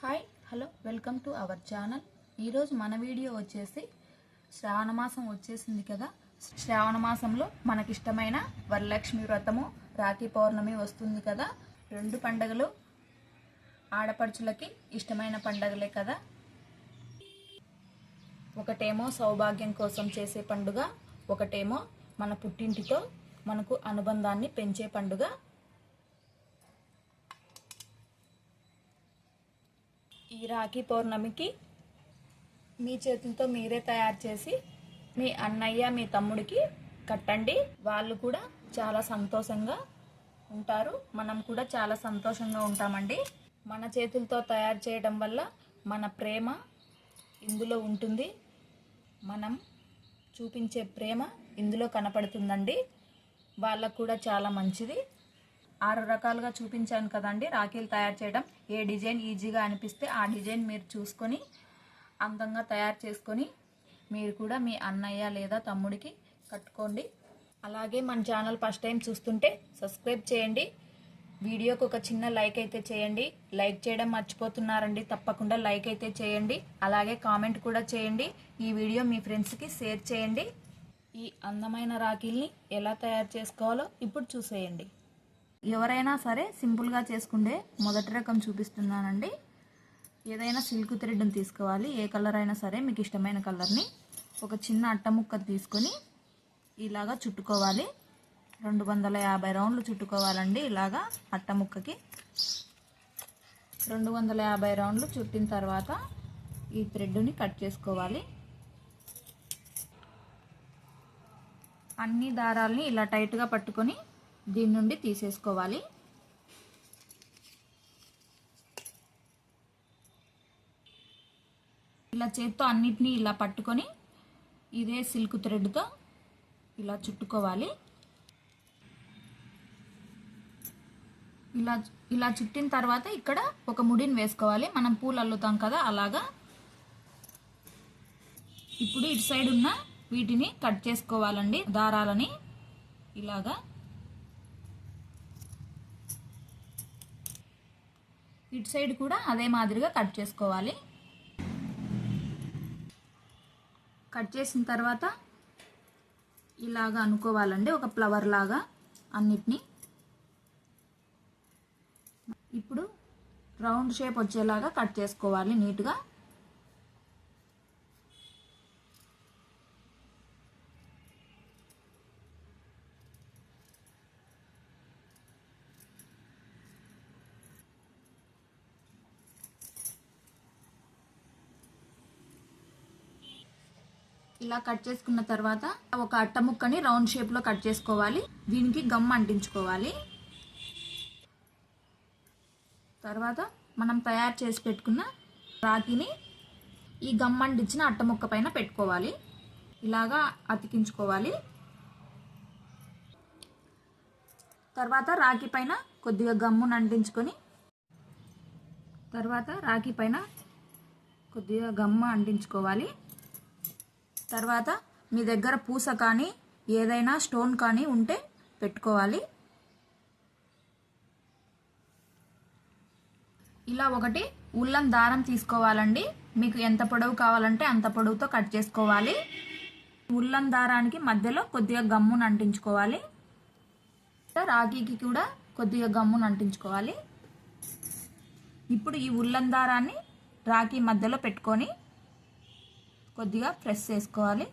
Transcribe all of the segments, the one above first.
Hi hello welcome to our channel. ఈరోజు మన video వచ్చేసి శ్రావణ మాసం వచ్చేసింది కదా. శ్రావణ మాసంలో మనకిష్టమైన వరలక్ష్మి వ్రతము రాఖీ పౌర్ణమి వస్తుంది కదా. రెండు పండగలు ఆడపడుచులకి ఇష్టమైన పండగలే కదా. ఒకటేమో సౌభాగ్యం కోసం చేసే పండుగ ఒకటేమో మన పుట్టింటితో మనకు అనుబంధాన్ని పెంచే పండుగ ఈ రాఖీ పౌర్ణమికి మీ చేతులతో మీరే తయారు చేసి మీ అన్నయ్య మీ తమ్ముడికి కట్టండి. వాళ్ళు కూడా చాలా సంతోషంగా ఉంటారు. మనం కూడా చాలా సంతోషంగా ఉంటామండి. మన చేతులతో తయారు చేయడం వల్ల మన ప్రేమ ఇందులో ఉంటుంది. మనం చూపించే ప్రేమ ఇందులో కనపడుతుందండి. వాళ్ళకు కూడా చాలా మంచిది. ఆరు రకాలుగా చూపించాను కదండి. రాఖీలు తయారు చేయడం ఏ డిజైన్ ఈజీగా అనిపిస్తే ఆ డిజైన్ మీరు చూసుకొని అందంగా తయారు చేసుకొని మీరు కూడా మీ అన్నయ్య లేదా తమ్ముడికి కట్టుకోండి. అలాగే మన ఛానల్ ఫస్ట్ టైం చూస్తుంటే సబ్స్క్రైబ్ చేయండి. వీడియోకి ఒక చిన్న లైక్ అయితే చేయండి. లైక్ చేయడం మర్చిపోతున్నారండి తప్పకుండా లైక్ అయితే చేయండి. అలాగే కామెంట్ కూడా చేయండి. ఈ వీడియో మీ ఫ్రెండ్స్కి షేర్ చేయండి. ఈ అందమైన రాఖీల్ని ఎలా తయారు చేసుకోవాలో ఇప్పుడు చూసేయండి. ఎవరైనా సరే సింపుల్గా చేసుకుంటే మొదటి రకం చూపిస్తున్నానండి. ఏదైనా సిల్క్ థ్రెడ్ని తీసుకోవాలి. ఏ కలర్ అయినా సరే మీకు ఇష్టమైన కలర్ని ఒక చిన్న అట్టముక్క తీసుకొని ఇలాగా చుట్టుకోవాలి. రెండు వందల యాభై రౌండ్లు చుట్టుకోవాలండి ఇలాగా అట్టముక్కకి రెండు వందల యాభై రౌండ్లు చుట్టిన తర్వాత ఈ థ్రెడ్ని కట్ చేసుకోవాలి. అన్ని దారాల్ని ఇలా టైట్గా పట్టుకొని దీని నుండి తీసేసుకోవాలి. ఇలా చేత్తో అన్నిటినీ ఇలా పట్టుకొని ఇదే సిల్క్ థ్రెడ్తో ఇలా చుట్టుకోవాలి. ఇలా ఇలా చుట్టిన తర్వాత ఇక్కడ ఒక ముడిని వేసుకోవాలి. మనం పూలు అల్లుతాం కదా అలాగా. ఇప్పుడు ఇటు సైడ్ ఉన్న వీటిని కట్ చేసుకోవాలండి దారాలని. ఇలాగా. ఇటు సైడ్ కూడా అదే మాదిరిగా కట్ చేసుకోవాలి. కట్ చేసిన తర్వాత ఇలాగా అనుకోవాలండి ఒక ఫ్లవర్ లాగా అన్నిటినీ. ఇప్పుడు రౌండ్ షేప్ వచ్చేలాగా కట్ చేసుకోవాలి నీట్గా. ఇలా కట్ చేసుకున్న తర్వాత ఒక అట్ట ముక్కని రౌండ్ షేప్లో కట్ చేసుకోవాలి. దీనికి గమ్ అంటించుకోవాలి. తర్వాత మనం తయారు చేసి పెట్టుకున్న రాతిని ఈ గమ్ అంటించిన అట్ట ముక్క పైన పెట్టుకోవాలి. ఇలాగా అతికించుకోవాలి. తర్వాత రాఖీ పైన కొద్దిగా గమ్మును అంటించుకొని తర్వాత రాఖీ పైన కొద్దిగా గమ్మ అంటించుకోవాలి. తర్వాత మీ దగ్గర పూస కానీ ఏదైనా స్టోన్ కానీ ఉంటే పెట్టుకోవాలి. ఇలా ఒకటి ఉల్లం దారం తీసుకోవాలండి. మీకు ఎంత పొడవు కావాలంటే అంత పొడవుతో కట్ చేసుకోవాలి. ఉల్లం దారానికి మధ్యలో కొద్దిగా గమ్మును అంటించుకోవాలి. రాఖీకి కూడా కొద్దిగా గమ్మును అంటించుకోవాలి. ఇప్పుడు ఈ ఉల్లం దారాన్ని రాఖీ మధ్యలో పెట్టుకొని కొద్దిగా ప్రెస్ చేసుకోవాలి.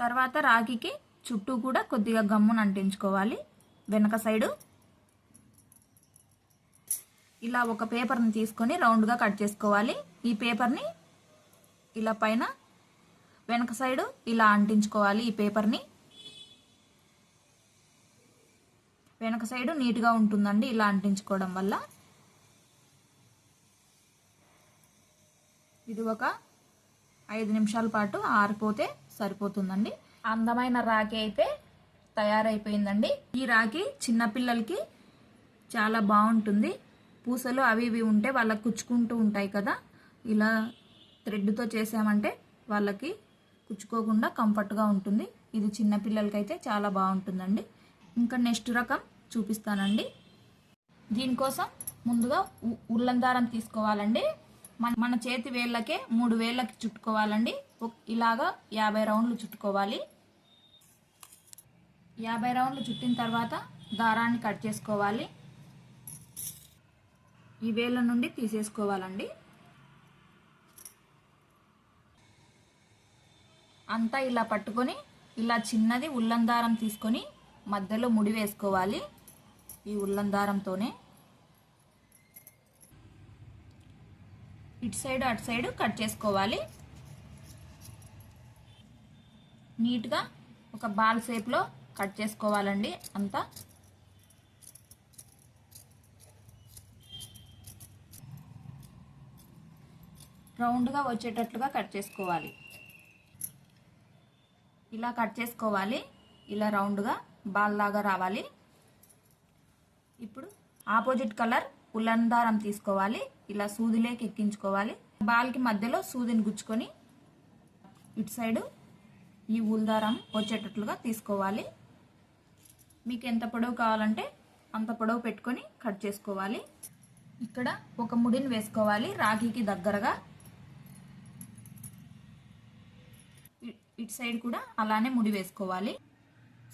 తర్వాత రాగికి చుట్టూ కూడా కొద్దిగా గమ్మును అంటించుకోవాలి. వెనక సైడు ఇలా ఒక పేపర్ని తీసుకొని రౌండ్గా కట్ చేసుకోవాలి. ఈ పేపర్ని ఇలా పైన వెనక సైడు ఇలా అంటించుకోవాలి ఈ పేపర్ని. వెనక సైడు నీట్గా ఉంటుందండి ఇలా అంటించుకోవడం వల్ల. ఇది ఒక ఐదు నిమిషాల పాటు ఆరిపోతే సరిపోతుందండి. అందమైన రాఖీ అయితే తయారైపోయిందండి. ఈ రాఖీ చిన్నపిల్లలకి చాలా బాగుంటుంది. పూసలు అవి ఇవి ఉంటే వాళ్ళకి కుచ్చుకుంటూ ఉంటాయి కదా. ఇలా థ్రెడ్తో చేసామంటే వాళ్ళకి కుచ్చుకోకుండా కంఫర్ట్గా ఉంటుంది. ఇది చిన్నపిల్లలకి అయితే చాలా బాగుంటుందండి. ఇంకా నెక్స్ట్ రకం చూపిస్తానండి. దీనికోసం ముందుగా ఉ- ఉల్లన్ దారం తీసుకోవాలండి. మన మన చేతి వేళ్ళకే మూడు వేళ్ళకి చుట్టుకోవాలండి. ఇలాగా యాభై రౌండ్లు చుట్టుకోవాలి. యాభై రౌండ్లు చుట్టిన తర్వాత దారాన్ని కట్ చేసుకోవాలి. ఈ వేళ్ళ నుండి తీసేసుకోవాలండి. అంతా ఇలా పట్టుకొని ఇలా చిన్నది ఉల్లందారం తీసుకొని మధ్యలో ముడి వేసుకోవాలి. ఈ ఉల్లన్ ఇటు సైడ్ అటు సైడ్ కట్ చేసుకోవాలి. నీట్గా ఒక బాల్ షేప్లో కట్ చేసుకోవాలండి అంతా. రౌండ్గా వచ్చేటట్లుగా కట్ చేసుకోవాలి. ఇలా కట్ చేసుకోవాలి. ఇలా రౌండ్గా బాల్ లాగా రావాలి. ఇప్పుడు ఆపోజిట్ కలర్ ఉల్లందారం తీసుకోవాలి. ఇలా సూదిలోకి ఎక్కించుకోవాలి. బాల్కి మధ్యలో సూదిని గుచ్చుకొని ఇటు సైడు ఈ ఊల్ దారం వచ్చేటట్లుగా తీసుకోవాలి. మీకు ఎంత పొడవు కావాలంటే అంత పొడవు పెట్టుకొని కట్ చేసుకోవాలి. ఇక్కడ ఒక ముడిని వేసుకోవాలి రాఖీకి దగ్గరగా. ఇటు సైడ్ కూడా అలానే ముడి వేసుకోవాలి.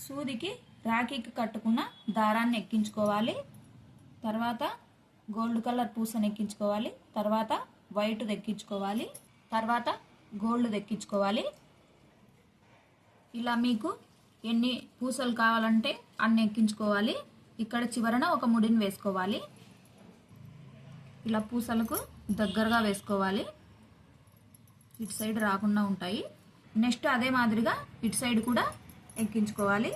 సూదికి రాఖీకి కట్టుకున్న దారాన్ని ఎక్కించుకోవాలి. తర్వాత గోల్డ్ కలర్ పూసను ఎక్కించుకోవాలి. తర్వాత వైట్ దెక్కించుకోవాలి. తర్వాత గోల్డ్ తెక్కించుకోవాలి ఇలా మీకు ఎన్ని పూసలు కావాలంటే అన్ని ఎక్కించుకోవాలి. ఇక్కడ చివరన ఒక ముడిని వేసుకోవాలి. ఇలా పూసలకు దగ్గరగా వేసుకోవాలి. ఇటు సైడ్ రాకుండా ఉంటాయి. నెక్స్ట్ అదే మాదిరిగా ఇటు సైడ్ కూడా ఎక్కించుకోవాలి.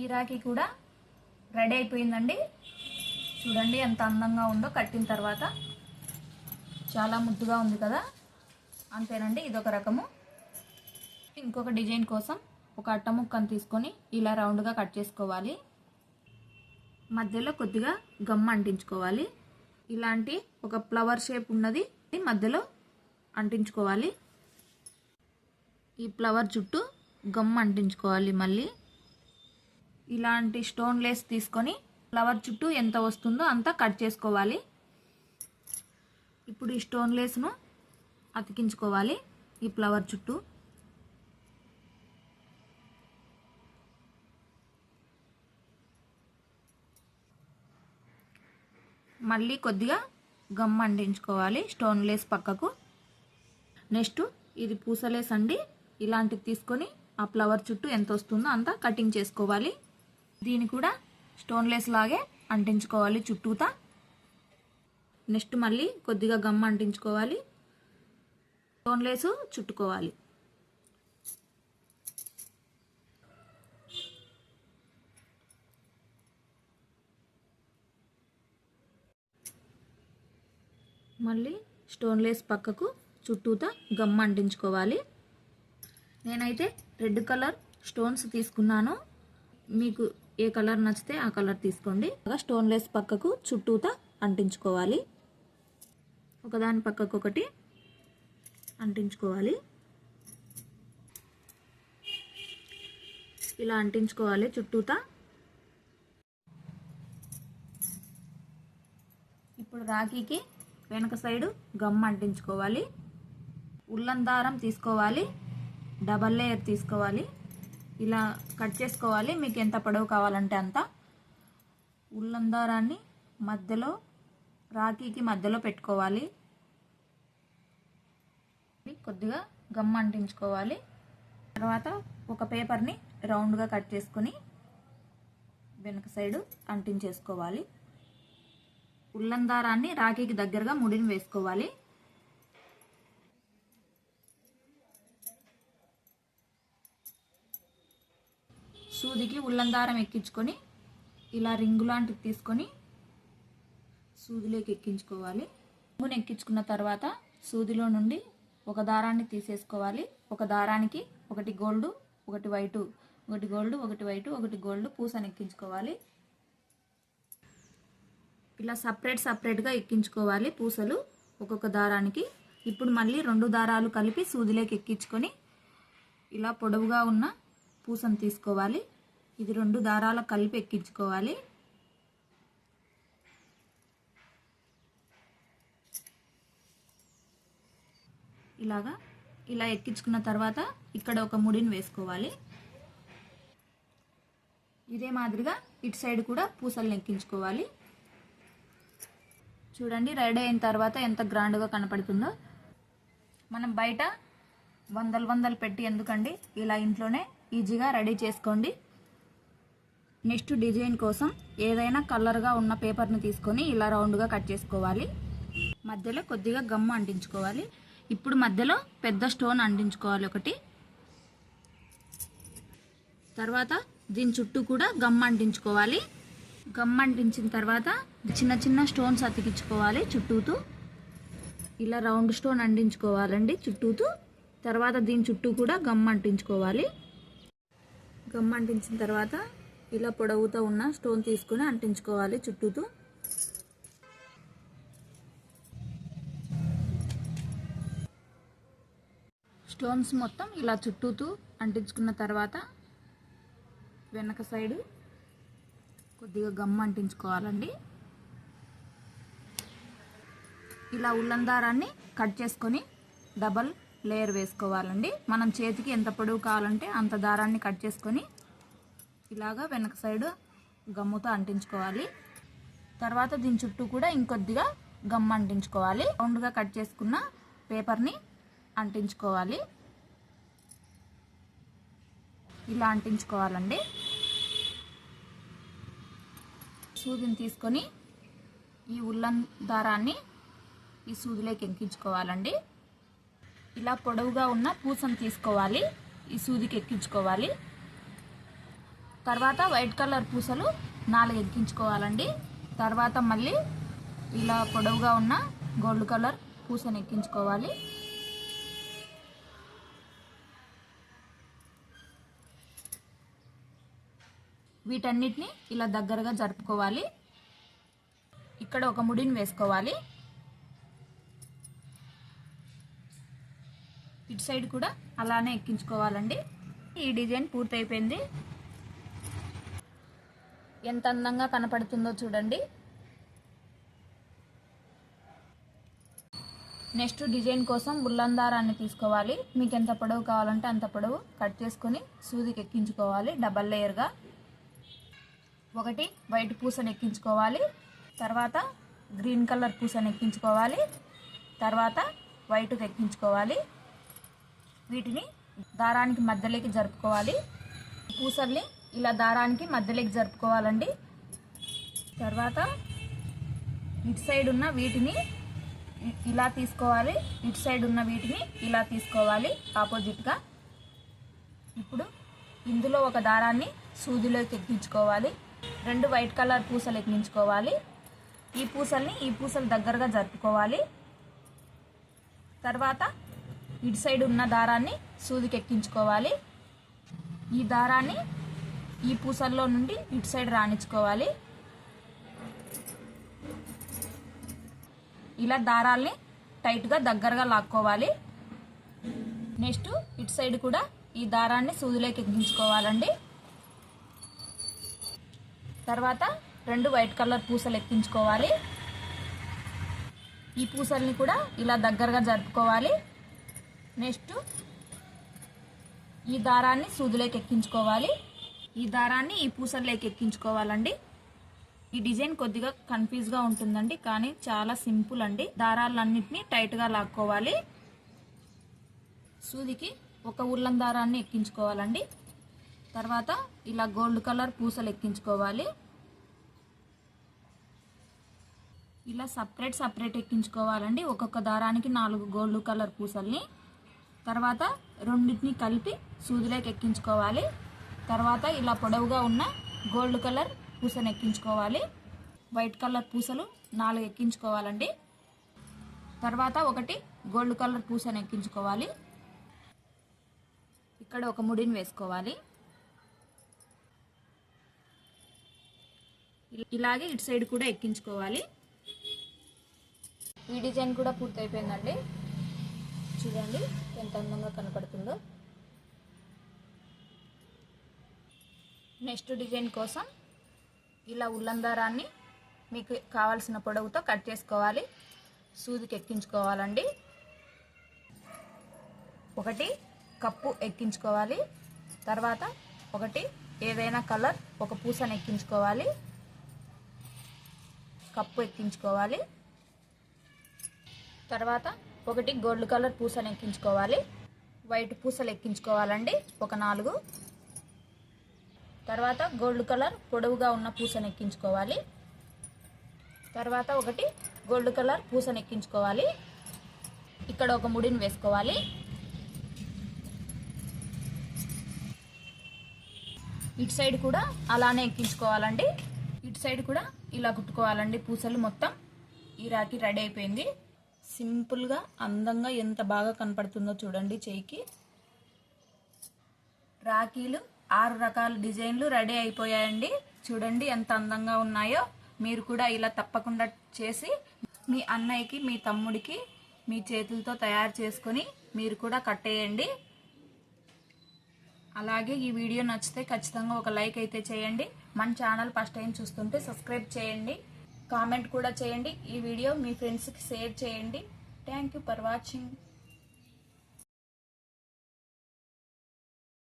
ఈ రాఖీ కూడా రెడీ అయిపోయిందండి. చూడండి ఎంత అందంగా ఉందో కట్టిన తర్వాత. చాలా ముద్దుగా ఉంది కదా. అంతేనండి ఇదొక రకము. ఇంకొక డిజైన్ కోసం ఒక అట్ట ముక్కను తీసుకొని ఇలా రౌండ్గా కట్ చేసుకోవాలి. మధ్యలో కొద్దిగా గమ్ అంటించుకోవాలి. ఇలాంటి ఒక ఫ్లవర్ షేప్ ఉన్నది మధ్యలో అంటించుకోవాలి. ఈ ఫ్లవర్ చుట్టూ గమ్ అంటించుకోవాలి మళ్ళీ. ఇలాంటి స్టోన్ లేస్ తీసుకొని ఫ్లవర్ చుట్టూ ఎంత వస్తుందో అంతా కట్ చేసుకోవాలి. ఇప్పుడు ఈ స్టోన్ లేస్ను అతికించుకోవాలి ఈ ఫ్లవర్ చుట్టూ. మళ్ళీ కొద్దిగా గమ్ అంటించుకోవాలి స్టోన్ లేస్ పక్కకు. నెక్స్ట్ ఇది పూసలేస్ అండి. ఇలాంటిది తీసుకొని ఆ ఫ్లవర్ చుట్టూ ఎంత వస్తుందో అంతా కటింగ్ చేసుకోవాలి. దీన్ని కూడా స్టోన్లెస్ లాగే అంటించుకోవాలి చుట్టూతా. నెక్స్ట్ మళ్ళీ కొద్దిగా గమ్ అంటించుకోవాలి. స్టోన్లెస్ చుట్టుకోవాలి. మళ్ళీ స్టోన్లెస్ పక్కకు చుట్టూతా గమ్ అంటించుకోవాలి. నేనైతే రెడ్ కలర్ స్టోన్స్ తీసుకున్నాను. మీకు ఏ కలర్ నచ్చితే ఆ కలర్ తీసుకోండి. స్టోన్ లేస్ పక్కకు చుట్టూతా అంటించుకోవాలి. ఒకదాని పక్కకు ఒకటి అంటించుకోవాలి. ఇలా అంటించుకోవాలి చుట్టూతా. ఇప్పుడు రాఖీకి వెనక సైడు గమ్ అంటించుకోవాలి. ఉల్లన్ దారం తీసుకోవాలి. డబల్ లేయర్ తీసుకోవాలి. ఇలా కట్ చేసుకోవాలి. మీకు ఎంత పొడవు కావాలంటే అంత. ఉల్లందారాన్ని మధ్యలో రాఖీకి మధ్యలో పెట్టుకోవాలి. కొద్దిగా గమ్ అంటించుకోవాలి. తర్వాత ఒక పేపర్ని రౌండ్గా కట్ చేసుకొని వెనక సైడు అంటించేసుకోవాలి. ఉల్లం దారాన్ని రాఖీకి దగ్గరగా ముడిని వేసుకోవాలి. సూదికి ఉల్లందారం ఎక్కించుకొని ఇలా రింగు లాంటిది తీసుకొని సూదిలోకి ఎక్కించుకోవాలి. రింగుని ఎక్కించుకున్న తర్వాత సూదిలో నుండి ఒక దారాన్ని తీసేసుకోవాలి. ఒక దారానికి ఒకటి గోల్డ్ ఒకటి వైటు ఒకటి గోల్డ్ ఒకటి వైటు ఒకటి గోల్డ్ పూసని ఎక్కించుకోవాలి. ఇలా సపరేట్ సపరేట్గా ఎక్కించుకోవాలి పూసలు ఒక్కొక్క దారానికి. ఇప్పుడు మళ్ళీ రెండు దారాలు కలిపి సూదిలోకి ఎక్కించుకొని ఇలా పొడవుగా ఉన్న పూసను తీసుకోవాలి. ఇది రెండు దారాల కలిపి ఎక్కించుకోవాలి. ఇలాగా ఇలా ఎక్కించుకున్న తర్వాత ఇక్కడ ఒక ముడిని వేసుకోవాలి. ఇదే మాదిరిగా ఇటు సైడ్ కూడా పూసలను ఎక్కించుకోవాలి. చూడండి రెడీ అయిన తర్వాత ఎంత గ్రాండ్గా కనపడుతుందో. మనం బయట వందలు వందలు పెట్టి ఎందుకండి? ఇలా ఇంట్లోనే ఈజీగా రెడీ చేసుకోండి. నెక్స్ట్ డిజైన్ కోసం ఏదైనా కలర్గా ఉన్న పేపర్ని తీసుకొని ఇలా రౌండ్గా కట్ చేసుకోవాలి. మధ్యలో కొద్దిగా గమ్ము అంటించుకోవాలి. ఇప్పుడు మధ్యలో పెద్ద స్టోన్ అంటించుకోవాలి ఒకటి. తర్వాత దీని చుట్టూ కూడా గమ్ అంటించుకోవాలి. గమ్ అంటించిన తర్వాత చిన్న చిన్న స్టోన్స్ అతికించుకోవాలి చుట్టూతూ. ఇలా రౌండ్ స్టోన్ అంటించుకోవాలండి చుట్టూతూ. తర్వాత దీని చుట్టూ కూడా గమ్ అంటించుకోవాలి. గమ్ అంటించిన తర్వాత ఇలా పొడవుతో ఉన్న స్టోన్ తీసుకుని అంటించుకోవాలి చుట్టూతూ. స్టోన్స్ మొత్తం ఇలా చుట్టూతూ అంటించుకున్న తర్వాత వెనక సైడు కొద్దిగా గమ్ అంటించుకోవాలండి. ఇలా ఉల్లం దారాన్ని కట్ చేసుకొని డబల్ లేయర్ వేసుకోవాలండి. మనం చేతికి ఎంత పొడవు కావాలంటే అంత దారాన్ని కట్ చేసుకొని ఇలాగా వెనక సైడ్ గమ్ముతో అంటించుకోవాలి. తర్వాత దీని చుట్టూ కూడా ఇంకొద్దిగా గమ్ అంటించుకోవాలి. రౌండ్గా కట్ చేసుకున్న పేపర్ని అంటించుకోవాలి. ఇలా అంటించుకోవాలండి. సూదిని తీసుకొని ఈ ఉల్లన్ దారాన్ని ఈ సూదిలోకి ఎక్కించుకోవాలండి. ఇలా పొడవుగా ఉన్న పూసను తీసుకోవాలి. ఈ సూదికి ఎక్కించుకోవాలి. తర్వాత వైట్ కలర్ పూసలు నాలుగు ఎక్కించుకోవాలండి. తర్వాత మళ్ళీ ఇలా పొడవుగా ఉన్న గోల్డ్ కలర్ పూసను ఎక్కించుకోవాలి. వీటన్నిటిని ఇలా దగ్గరగా జరుపుకోవాలి. ఇక్కడ ఒక ముడిని వేసుకోవాలి. ఇటు సైడ్ కూడా అలానే ఎక్కించుకోవాలండి. ఈ డిజైన్ పూర్తయిపోయింది. ఎంత అందంగా కనపడుతుందో చూడండి. నెక్స్ట్ డిజైన్ కోసం ఉల్లన్ దారాన్ని తీసుకోవాలి. మీకు ఎంత పొడవు కావాలంటే అంత పొడవు కట్ చేసుకొని సూదికి ఎక్కించుకోవాలి డబల్ లేయర్గా ఒకటి వైట్ పూసను ఎక్కించుకోవాలి. తర్వాత గ్రీన్ కలర్ పూసను ఎక్కించుకోవాలి. తర్వాత వైట్ ఎక్కించుకోవాలి. వీటిని దారానికి మధ్యలోకి జరుపుకోవాలి. పూసల్ని ఇలా దారానికి మధ్యలోకి జరుపుకోవాలండి. తర్వాత ఇటు సైడ్ ఉన్న వీటిని ఇలా తీసుకోవాలి. ఇటు సైడ్ ఉన్న వీటిని ఇలా తీసుకోవాలి. ఆపోజిట్గా ఇప్పుడు ఇందులో ఒక దారాన్ని సూదిలోకి ఎక్కించుకోవాలి. రెండు వైట్ కలర్ పూసలు ఎక్కించుకోవాలి. ఈ పూసల్ని ఈ పూసలు దగ్గరగా జరుపుకోవాలి. తర్వాత ఇటు సైడ్ ఉన్న దారాన్ని సూదికి ఎక్కించుకోవాలి. ఈ దారాన్ని ఈ పూసల్లో నుండి ఇటు సైడ్ రాణించుకోవాలి. ఇలా దారాల్ని టైట్గా దగ్గరగా లాక్కోవాలి. నెక్స్ట్ ఇటు సైడ్ కూడా ఈ దారాన్ని సూదిలోకి ఎక్కించుకోవాలండి. తర్వాత రెండు వైట్ కలర్ పూసలు ఎక్కించుకోవాలి. ఈ పూసల్ని కూడా ఇలా దగ్గరగా జరుపుకోవాలి. నెక్స్ట్ ఈ దారాన్ని సూదిలోకి ఎక్కించుకోవాలి. ఈ దారాన్ని ఈ పూసల్లోకి ఎక్కించుకోవాలండి. ఈ డిజైన్ కొద్దిగా కన్ఫ్యూజ్గా ఉంటుందండి కానీ చాలా సింపుల్ అండి. దారాలన్నింటినీ టైట్గా లాక్కోవాలి. సూదికి ఒక ఉల్లం దారాన్ని ఎక్కించుకోవాలండి. తర్వాత ఇలా గోల్డ్ కలర్ పూసలు ఎక్కించుకోవాలి. ఇలా సపరేట్ సపరేట్ ఎక్కించుకోవాలండి. ఒక్కొక్క దారానికి నాలుగు గోల్డ్ కలర్ పూసల్ని. తర్వాత రెండింటిని కలిపి సూదిలోకి ఎక్కించుకోవాలి. తర్వాత ఇలా పొడవుగా ఉన్న గోల్డ్ కలర్ పూసను ఎక్కించుకోవాలి వైట్ కలర్ పూసలు నాలుగు ఎక్కించుకోవాలండి తర్వాత ఒకటి గోల్డ్ కలర్ పూసను ఎక్కించుకోవాలి ఇక్కడ ఒక ముడిని వేసుకోవాలి. ఇ- ఇలాగే ఇటు సైడ్ కూడా ఎక్కించుకోవాలి. ఈ డిజైన్ కూడా పూర్తయిపోయిందండి. చూడండి ఎంత అందంగా కనపడుతుంది. నెక్స్ట్ డిజైన్ కోసం ఇలా ఉల్లందారాన్ని మీకు కావాల్సిన పొడవుతో కట్ చేసుకోవాలి. సూదికి ఎక్కించుకోవాలండి. ఒకటి కప్పు ఎక్కించుకోవాలి. తర్వాత ఒకటి ఏదైనా కలర్ ఒక పూసను ఎక్కించుకోవాలి. కప్పు ఎక్కించుకోవాలి. తర్వాత ఒకటి గోల్డ్ కలర్ పూసను ఎక్కించుకోవాలి. వైట్ పూసలు ఎక్కించుకోవాలండి. ఒక నాలుగు. తర్వాత గోల్డ్ కలర్ పొడవుగా ఉన్న పూసను ఎక్కించుకోవాలి తర్వాత ఒకటి గోల్డ్ కలర్ పూసను ఎక్కించుకోవాలి ఇక్కడ ఒక ముడిని వేసుకోవాలి. ఇటు సైడ్ కూడా అలానే ఎక్కించుకోవాలండి. ఇటు సైడ్ కూడా ఇలా కుట్టుకోవాలండి పూసలు మొత్తం. ఈ రాఖీ రెడీ అయిపోయింది. సింపుల్గా అందంగా ఎంత బాగా కనపడుతుందో చూడండి చేయికి. రాఖీలు ఆరు రకాల డిజైన్లు రెడీ అయిపోయాయండి. చూడండి ఎంత అందంగా ఉన్నాయో. మీరు కూడా ఇలా తప్పకుండా చేసి మీ అన్నయ్యకి మీ తమ్ముడికి మీ చేతులతో తయారు చేసుకొని మీరు కూడా కట్టేయండి. అలాగే ఈ వీడియో నచ్చితే ఖచ్చితంగా ఒక లైక్ అయితే చేయండి. మన ఛానల్ ఫస్ట్ టైం చూస్తుంటే సబ్స్క్రైబ్ చేయండి. కామెంట్ కూడా చేయండి. ఈ వీడియో మీ ఫ్రెండ్స్కి షేర్ చేయండి. Thank you for watching.